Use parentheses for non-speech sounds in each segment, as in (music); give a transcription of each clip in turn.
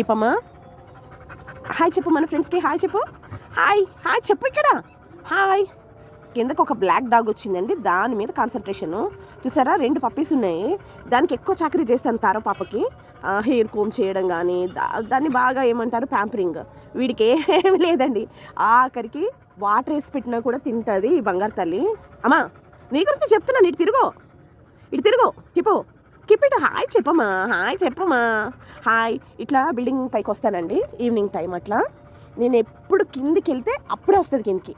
కిప్పమ్మా hi చెప్పు మన ఫ్రెండ్స్కి హాయ్ చెప్పు. హాయ్ హాయ్ చెప్పు ఇక్కడ. హాయ్ కిందకు ఒక బ్లాక్ డాగ్ వచ్చిందండి. దాని మీద కాన్సన్ట్రేషన్ చూసారా? రెండు పప్పీస్ ఉన్నాయి. దానికి ఎక్కువ చాకరీ చేస్తాను తారో పాపకి. హెయిర్ కోమ్ చేయడం కానీ దా- దాన్ని బాగా ఏమంటారు? ప్యాంపరింగ్ వీడికి ఏమి లేదండి. ఆఖరికి వాటర్ వేసి పెట్టినా కూడా తింటుంది ఈ బంగారు తల్లి. అమ్మా నీ గురించి చెప్తున్నాను ఇటు తిరుగు. ఇటు తిరుగు. కిపో కిప్ ఇటు. హాయ్ చెప్పమ్మా. హాయ్ చెప్పమ్మా. హాయ్ ఇట్లా బిల్డింగ్ పైకి వస్తానండి ఈవినింగ్ టైం అట్లా. నేను ఎప్పుడు కిందికి వెళ్తే అప్పుడే వస్తుంది కిందికి.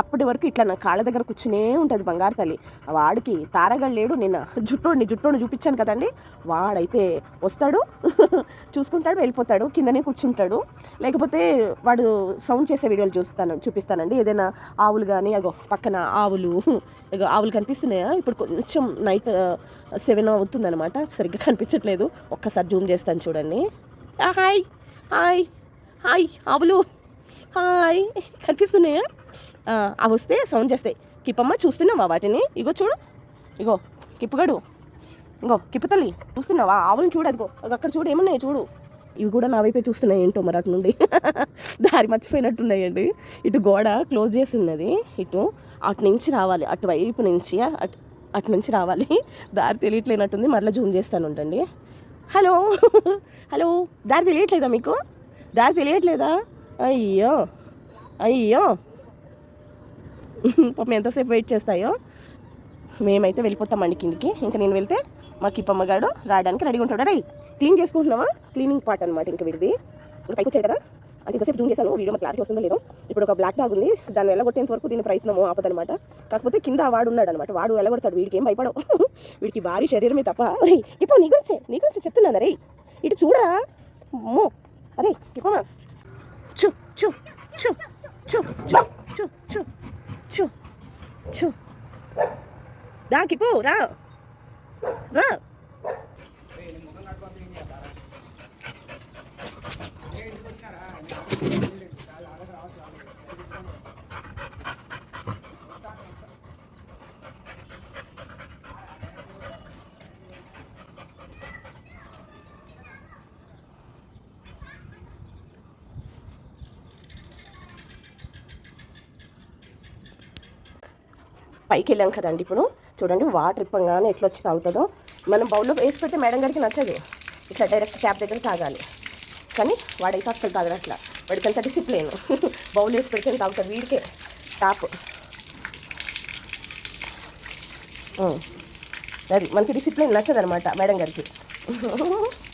అప్పటి వరకు ఇట్లా నా కాళ్ళ దగ్గర కూర్చునే ఉంటుంది బంగారు తల్లి. వాడికి తారగడు లేడు నిన్న జుట్టోడిని జుట్టోడిని చూపించాను కదండి. వాడైతే వస్తాడు (laughs) చూసుకుంటాడు వెళ్ళిపోతాడు కిందనే కూర్చుంటాడు. లేకపోతే వాడు సౌండ్ చేసే వీడియోలు చూస్తాను చూపిస్తానండి. ఏదైనా ఆవులు కానీ అగో పక్కన ఆవులు ఆవులు కనిపిస్తున్నాయా? ఇప్పుడు కొంచెం నైట్ సెవెన్ అవుతుందనమాట సరిగ్గా కనిపించట్లేదు. ఒక్కసారి జూమ్ చేస్తాను చూడండి. హాయ్ హాయ్ హాయ్ ఆవులు. హాయ్. కనిపిస్తున్నాయా? అవి వస్తే సౌండ్ చేస్తాయి. కిప్పమ్మ చూస్తున్నావా వాటిని? ఇగో చూడు. ఇగో కిప్పుగడు. ఇంకో కిప్పతల్లి చూస్తున్నావా? ఆవులను చూడు అదిగో. అక్కడ చూడు ఏమున్నాయి చూడు. ఇవి కూడా నా వైపే చూస్తున్నాయి ఏంటో మరి అటు నుండి. (laughs) దారి మర్చిపోయినట్టున్నాయండి. ఇటు గోడ క్లోజ్ చేసి ఉన్నది. ఇటు అటు నుంచి రావాలి. అటువైపు నుంచి అటు అటు నుంచి రావాలి. దారి తెలియట్లేనట్టుంది. మరలా జూమ్ చేస్తాను ఉండండి. హలో. హలో. దారి తెలియట్లేదా మీకు? దారి తెలియట్లేదా? అయ్యో. అయ్యో. పాపం ఎంతసేపు వెయిట్ చేస్తాయో. మేమైతే వెళ్ళిపోతామండి కిందికి. ఇంకా నేను వెళ్తే మా కిప్పమ్మగాడు రావడానికి రెడీగా ఉంటాడు. రై క్లీన్ చేసుకుంటున్నావా? క్లీనింగ్ పార్ట్ అనమాట ఇంకా విడిది. ఇంకా పైకి వచ్చాయి కదా? అంటే ఇంతసేపు జూమ్ చేశాను. వీడియో క్లారిటీ వస్తుందో లేదో. ఇప్పుడు ఒక బ్లాక్ డాగ్ ఉంది దాన్ని వెళ్ళగొట్టేంత వరకు దీని ప్రయత్నము ఆపదనమాట కాకపోతే కింద వాడు ఉన్నాడు అనమాట వాడు వెళ్ళగొడతాడు వీడికి ఏం భయపడవు. (laughs) వీడికి భారీ శరీరమే తప్ప. రే ఇప్పుడు నీ గురించే నీ గురించి చెప్తున్నాను రే ఇటు చూడరా? అమ్మో అరే ఇప్పమా చు చు చు చు చు చు చు చు చు. రా కిప్పు రా. రా. పైకి వెళ్ళాం కదండి ఇప్పుడు. చూడండి వాటర్ ఇప్పంగానే ఎట్లా వచ్చి తాగుతుందో. మనం బౌల్లో వేసి పెడితే మేడం గారికి నచ్చదు. ఇట్లా డైరెక్ట్ ట్యాప్ దగ్గర తాగాలి. కానీ వాడైతే అస్సలు తాగదు అట్లా. వాడికంత డిసిప్లిన్ (laughs) బౌల్ వేసి పెడితే తాగుతాడు? వీడికే. టాప్ అది మనకి డిసిప్లిన్ నచ్చదనమాట మేడం గారికి. (laughs)